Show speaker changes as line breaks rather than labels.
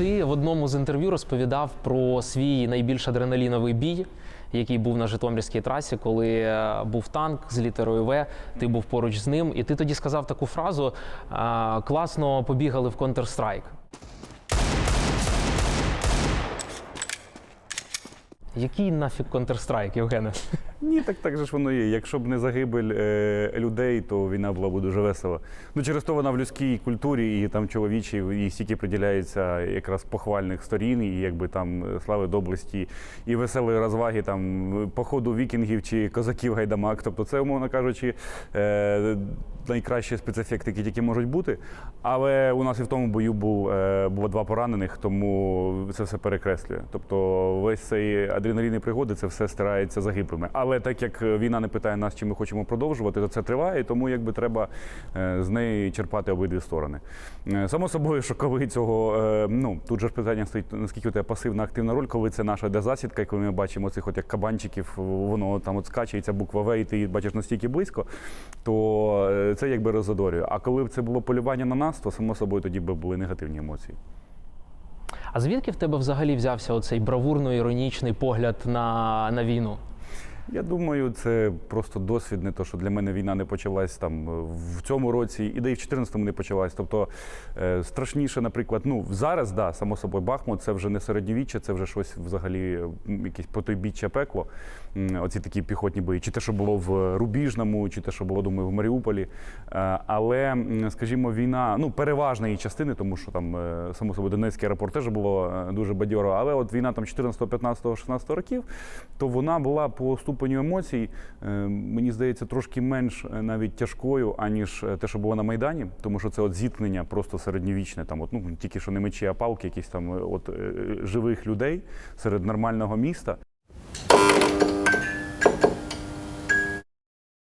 Ти в одному з інтерв'ю розповідав про свій найбільш адреналіновий бій, який був на Житомирській трасі, коли е, був танк з літерою В. Ти був поруч з ним, і ти тоді сказав таку фразу: е, класно побігали в Counter-Strike. Який нафіг Counter-Strike, Євгене?
Ні, так так же ж воно є. Якщо б не загибель е, людей, то війна була б дуже весела. Ну через то вона в людській культурі і там чоловічій, і стільки приділяється якраз похвальних сторін, і якби там е, слави доблесті і веселої розваги, там походу вікінгів чи козаків гайдамак. Тобто, це, умовно кажучи, е, найкращі спецефекти, які можуть бути. Але у нас і в тому бою був, е, було два поранених, тому це все перекреслює. Тобто весь цей адреналін і пригоди це все стирається загиблими. Але так як війна не питає нас, чи ми хочемо продовжувати, то це триває, тому якби треба е, з неї черпати обидві сторони. Е, Само собою, що коли цього, е, ну тут же ж питання стоїть, наскільки у тебе пасивна активна роль, коли це наша де засідка, і коли ми бачимо цих от як кабанчиків, воно там от скаче, буква В, і ти її бачиш настільки близько, то е, це якби роззадорює. А коли б це було полювання на нас, то само собою тоді б були негативні емоції.
А звідки в тебе взагалі взявся оцей бравурно-іронічний погляд на, на війну?
Я думаю, це просто досвід, не то, що для мене війна не почалась там в цьому році, і де і в 14-му не почалась. Тобто е, страшніше, наприклад, ну зараз, да, само собою, Бахмут це вже не середньовіччя, це вже щось взагалі, якесь потойбіччя пекло. Оці такі піхотні бої, чи те, що було в Рубіжному, чи те, що було, думаю, в Маріуполі. Е, Але, скажімо, війна, ну, переважна її частини, тому що там, е, само собою, Донецький аеропорт теж було е, дуже бадьоро, але от війна там 14, 15, 16 років, то вона була по компанію емоцій е, мені здається трошки менш е, навіть тяжкою, аніж е, те, що було на майдані, тому що це от зіткнення просто середньовічне, там от ну тільки що не мечі, а палки, якісь там от живих людей серед нормального міста.